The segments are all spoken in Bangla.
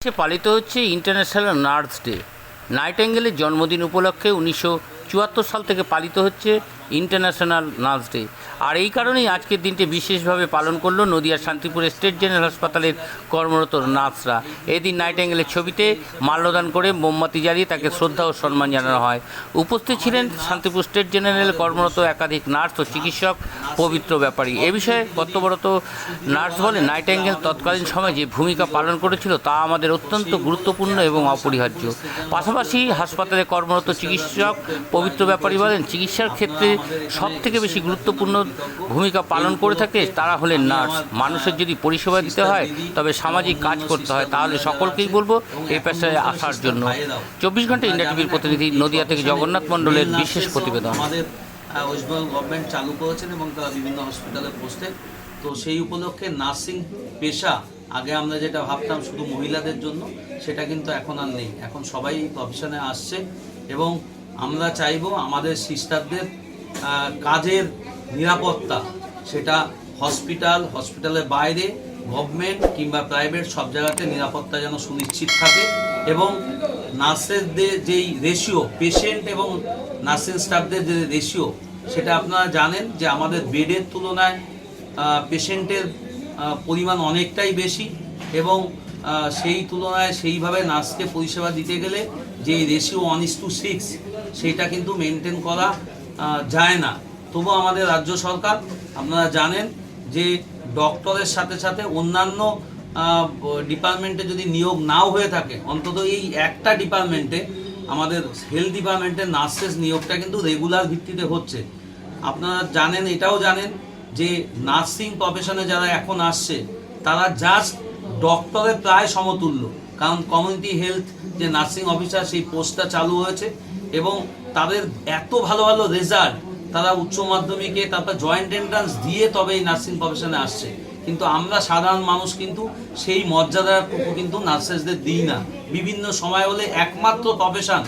দেশে পালিত হচ্ছে ইন্টারন্যাশনাল নার্স ডে নাইটেঙ্গেলের জন্মদিন উপলক্ষে উনিশশো চুয়াত্তর সাল থেকে পালিত হচ্ছে ইন্টারন্যাশনাল নার্স ডে আর এই কারণেই আজকের দিনটি বিশেষভাবে পালন করল নদিয়ার শান্তিপুরের স্টেট জেনারেল হাসপাতালের কর্মরত নার্সরা। এদিন নাইটেঙ্গেলের ছবিতে মাল্যদান করে মোমবাতি জ্বালিয়ে তাকে শ্রদ্ধা ও সম্মান জানানো হয়। উপস্থিত ছিলেন শান্তিপুর স্টেট জেনারেল কর্মরত একাধিক নার্স ও চিকিৎসক, পবিত্র ব্যাপারী। এ বিষয়ে কর্তব্যরত নার্স বলে নাইটেঙ্গেল তৎকালীন সময়ে যে ভূমিকা পালন করেছিল তা আমাদের অত্যন্ত গুরুত্বপূর্ণ এবং অপরিহার্য। পাশাপাশি হাসপাতালে কর্মরত চিকিৎসক, পবিত্র ব্যাপারী বলেন, চিকিৎসার ক্ষেত্রে সব থেকে বেশি গুরুত্বপূর্ণ ভূমিকা পালন করে থাকে তারা হলেন নার্স। মানুষের যদি পরিষেবা দিতে হয় তবে সামাজিক কাজ করতে হয় তাহলে সকলকেই বলব এই পেশায় আসার জন্য। চব্বিশ ঘণ্টা ইন্ডিয়া টিভির প্রতিনিধি নদিয়া থেকে জগন্নাথ মণ্ডলের বিশেষ প্রতিবেদন। আমাদের ওয়েস্ট বেঙ্গল গভর্নমেন্ট চালু করেছেন এবং তারা বিভিন্ন হসপিটালে পোস্টে তো সেই উপলক্ষে নার্সিং পেশা আগে আমরা যেটা ভাবতাম শুধু মহিলাদের জন্য সেটা কিন্তু এখন আর নেই। এখন সবাই প্রফেশনে আসছে এবং আমরা চাইব আমাদের সিস্টারদের কাজের নিরাপত্তা। সেটা হসপিটাল, হসপিটালের বাইরে, গভর্নমেন্ট কিংবা প্রাইভেট সব জায়গাতে নিরাপত্তা যেন সুনিশ্চিত থাকে এবং নার্সেসদের যেই রেশিও পেশেন্ট এবং নার্সিং স্টাফদের যে রেশিও সেটা আপনারা জানেন যে আমাদের বেডের তুলনায় পেশেন্টের পরিমাণ অনেকটাই বেশি এবং সেই তুলনায় সেইভাবে নার্সকে পরিষেবা দিতে গেলে যে ratio one is to six সেইটা কিন্তু মেনটেন করা যায় না। তবু আমাদের রাজ্য সরকার, আপনারা জানেন যে ডক্টরের সাথে সাথে অন্যান্য ডিপার্টমেন্টে যদি নিয়োগ নাও হয়ে থাকে, অন্তত এই একটা ডিপার্টমেন্টে, আমাদের হেলথ ডিপার্টমেন্টের নার্সেস নিয়োগটা কিন্তু রেগুলার ভিত্তিতে হচ্ছে। আপনারা জানেন, এটাও জানেন যে নার্সিং প্রফেশনে যারা এখন আসছে, তারা জাস্ট ডক্টরের প্রায় সমতুল্য। কারণ কমিউনিটি হেলথ যে নার্সিং অফিসার সেই পোস্টটা চালু হয়েছে এবং তাদের এত ভালো ভালো রেজাল্ট তারা উচ্চ মাধ্যমিকে তারপর জয়েন্ট এন্ট্রান্স দিয়ে তবে এই নার্সিং প্রফেশনে আসছে। কিন্তু আমরা সাধারণ মানুষ কিন্তু সেই মর্যাদাটুকু কিন্তু নার্সেসদের দিই না। বিভিন্ন সময় হলে একমাত্র প্রফেশন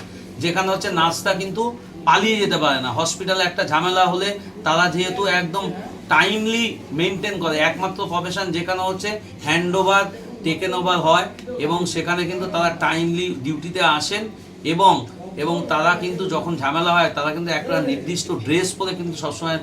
যেখানে হচ্ছে নার্সটা কিন্তু পালিয়ে যেতে পারে না। হসপিটালে একটা ঝামেলা হলে তারা যেহেতু একদম টাইমলি মেনটেন করে, একমাত্র প্রফেশন যেখানে হচ্ছে হ্যান্ড ওভার টেকেন ওভার হয় এবং সেখানে কিন্তু তারা টাইমলি ডিউটিতে আসেন এবং এবং তারা কিন্তু যখন ঝামেলা হয়, তারা কিন্তু একটা নির্দিষ্ট ড্রেস পরে কিন্তু সবসময়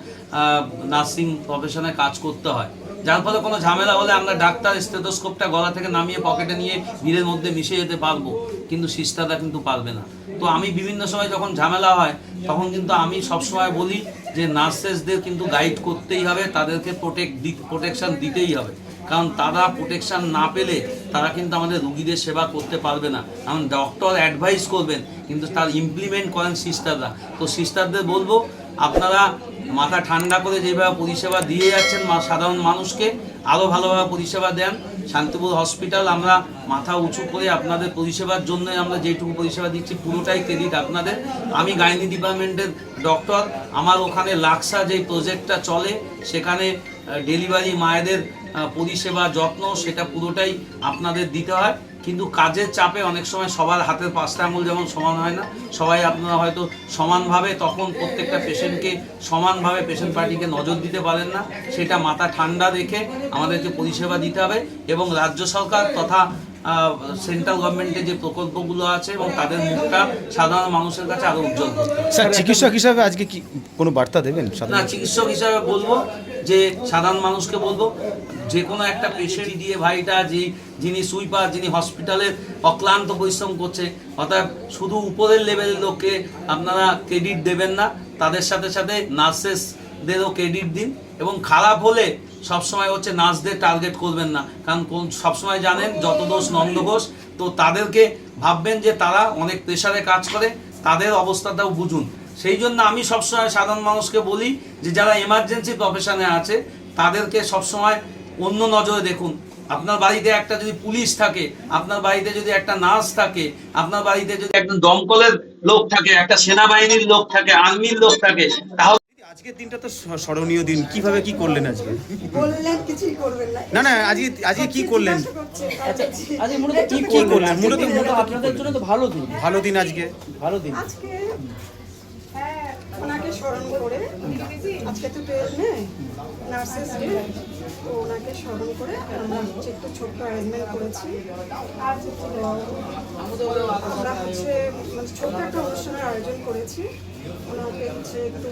নার্সিং প্রফেশনে কাজ করতে হয়। যার ফলে কোনো ঝামেলা হলে আমরা ডাক্তার স্টেথোস্কোপটা গলা থেকে নামিয়ে পকেটে নিয়ে ভিড়ের মধ্যে মিশে যেতে পারব, কিন্তু সিস্টাররা কিন্তু পারবে না। তো আমি বিভিন্ন সময় যখন ঝামেলা হয়, তখন কিন্তু আমি সবসময় বলি যে নার্সেসদের কিন্তু গাইড করতেই হবে, তাদেরকে প্রোটেক্ট প্রোটেকশন দিতেই হবে। কারণ তারা প্রোটেকশান না পেলে তারা কিন্তু আমাদের রুগীদের সেবা করতে পারবে না। কারণ ডক্টর অ্যাডভাইস করবেন, কিন্তু তার ইমপ্লিমেন্ট করেন সিস্টাররা তো সিস্টারদের বলব, আপনারা মাথা ঠান্ডা করে যেভাবে পরিষেবা দিয়ে যাচ্ছেন সাধারণ মানুষকে আরও ভালোভাবে পরিষেবা দেন। শান্তিপুর হসপিটাল আমরা মাথা উঁচু করে আপনাদের পরিষেবার জন্য আমরা যেটুকু পরিষেবা দিচ্ছি, পুরোটাই ক্রেডিট আপনাদের। আমি গাইনি ডিপার্টমেন্টের ডক্টর আমার ওখানে লাক্সা যে প্রজেক্টটা চলে, সেখানে ডেলিভারি মায়েদের পরিষেবা যত্ন সেটা পুরোটাই আপনাদের দিতে হয়। কিন্তু কাজের চাপে অনেক সময় সবার হাতের পাঁচটা আঙুল যেমন সমান হয় না সবাই আপনারা হয়তো সমানভাবে তখন প্রত্যেকটা পেশেন্টকে সমানভাবে পেশেন্ট পার্টিকে নজর দিতে পারেন না। সেটা মাথা ঠান্ডা রেখে আমাদেরকে পরিষেবা দিতে হবে এবং রাজ্য সরকার তথা সেন্ট্রাল গভর্নমেন্টের যে প্রকল্পগুলো আছে এবং তাদের মুখটা সাধারণ মানুষের কাছে আরও উজ্জ্বল করতে। স্যার চিকিৎসক হিসাবে আজকে কি কোনো বার্তা দেবেন? না চিকিৎসক হিসাবে বলব যে সাধারণ মানুষকে বলব, যে কোনো একটা পেশেন্ট দিয়ে ভাইটা, যে যিনি সুইপার, যিনি হসপিটালের অক্লান্ত পরিশ্রম করছে, অর্থাৎ শুধু উপরের লেভেলের লোককে আপনারা ক্রেডিট দেবেন না, তাদের সাথে সাথে নার্সেসদেরও ক্রেডিট দিন এবং খারাপ হলে সবসময় হচ্ছে নার্সদের টার্গেট করবেন না। কারণ কোন, সবসময় জানেন যত দোষ নন্দ ঘোষ, তো তাদেরকে ভাববেন যে তারা অনেক প্রেশারে কাজ করে, তাদের অবস্থাটাও বুঝুন। সেই জন্য আমি সবসময় সাধারণ মানুষকে বলি যে যারা এমার্জেন্সি প্রফেশনে আছে তাদেরকে সবসময় অন্য নজরে দেখুন। আপনার বাড়িতে একটা যদি পুলিশ থাকে আপনার বাড়িতে যদি একটা নার্স থাকে আপনার বাড়িতে যদি একজন দমকলের লোক থাকে একটা সেনাবাহিনীর লোক থাকে আর্মির লোক থাকে তাহলে আজকের দিনটা তো স্মরণীয় দিন। কীভাবে কি করলেন আজকে? বললেন কিছুই করবেন না। না না আজকে আজকে কি করলেন? আচ্ছা কাটাচ্ছি। আজকে মূলত কি করলেন? করলেন? মূলত- মূলত আপনাদের জন্য তো ভালো দিন। ভালো দিন আজকে? ভালো দিন। আজকে স্মরণ করে। আজকে তো টুয়েলভ নার্সেস ডে, তো ওনাকে স্মরণ করে আমরা হচ্ছে একটু ছোট্ট অ্যারেঞ্জমেন্ট করেছি। আমরা হচ্ছে মানে ছোট্ট একটা অনুষ্ঠানের আয়োজন করেছি। ওনাকে হচ্ছে একটু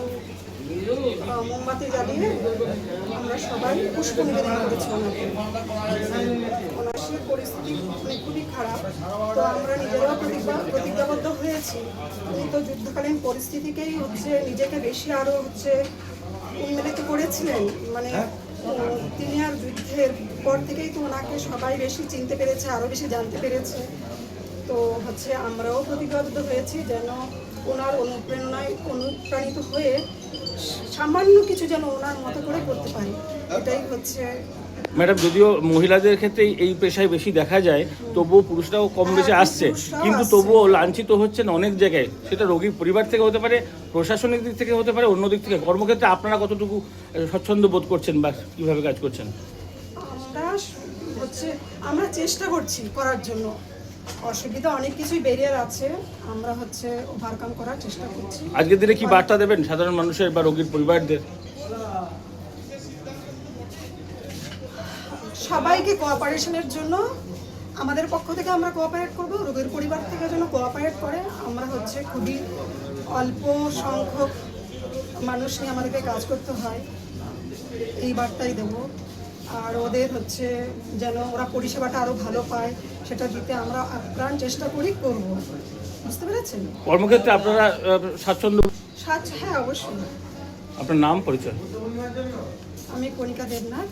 মোমবাতি জ্বালিয়ে আমরা সবাই পুষ্প নিবেদন করেছি ওনাকে। সেই পরিস্থিতি মানে খুবই খারাপ। তো আমরা নিজেরাও প্রতিজ্ঞা প্রতিজ্ঞাবদ্ধ হয়েছি। উনি তো যুদ্ধকালীন পরিস্থিতিকেই হচ্ছে নিজেকে বেশি আরও হচ্ছে উন্মিলিত করেছিলেন। মানে তিনি আর যুদ্ধের পর থেকেই তো ওনাকে সবাই বেশি চিনতে পেরেছে আরও বেশি জানতে পেরেছে। তো হচ্ছে আমরাও প্রতিজ্ঞাবদ্ধ হয়েছি যেন ওনার অনুপ্রেরণায় অনুপ্রাণিত হয়ে সামান্য কিছু যেন ওনার মতো করে করতে পারি। এটাই হচ্ছে ম্যাডাম যদিও মহিলাদের ক্ষেত্রে এই পেশায় বেশি দেখা যায় তবুও পুরুষরাও কম বেশি হ্যাঁ, আসছে। কিন্তু তবুও লাঞ্ছিত হচ্ছেন অনেক জায়গায়। সেটা রোগীর পরিবার থেকে হতে পারে প্রশাসনিক দিক থেকে হতে পারে অন্য দিক থেকে। কর্মক্ষেত্রে আপনারা কতটুকু আহ, স্বচ্ছন্দ বোধ করছেন বা কীভাবে কাজ করছেন? হচ্ছে আমরা চেষ্টা করছি করার জন্য। অসুবিধা অনেক কিছুই বেরিয়ে আছে। আমরা হচ্ছে ওভারকাম করার চেষ্টা করছি। আজকের দিনে কি বার্তা দেবেন সাধারণ মানুষের বা রোগীর পরিবারদের? সবাইকে কোঅপারেশনের জন্য আমাদের পক্ষ থেকে আমরা কোঅপারেট করব রোগীর পরিবার থেকে যেন কোঅপারেট করে। আমরা হচ্ছে খুবই অল্প সংখ্যক মানুষ নিয়ে আমাদেরকে কাজ করতে হয়। এই বার্তাই দেব। আর ওদের হচ্ছে যেন ওরা পরিষেবাটা আরও ভালো পায় সেটা দিতে আমরা আপ্রাণ চেষ্টা করি করব। বুঝতে পেরেছেন? কর্মক্ষেত্রে আপনারা স্বাচ্ছন্দ্য সাজ হ্যাঁ অবশ্যই। আপনার নাম পরিচয়? আমি কণিকা দেবনাথ।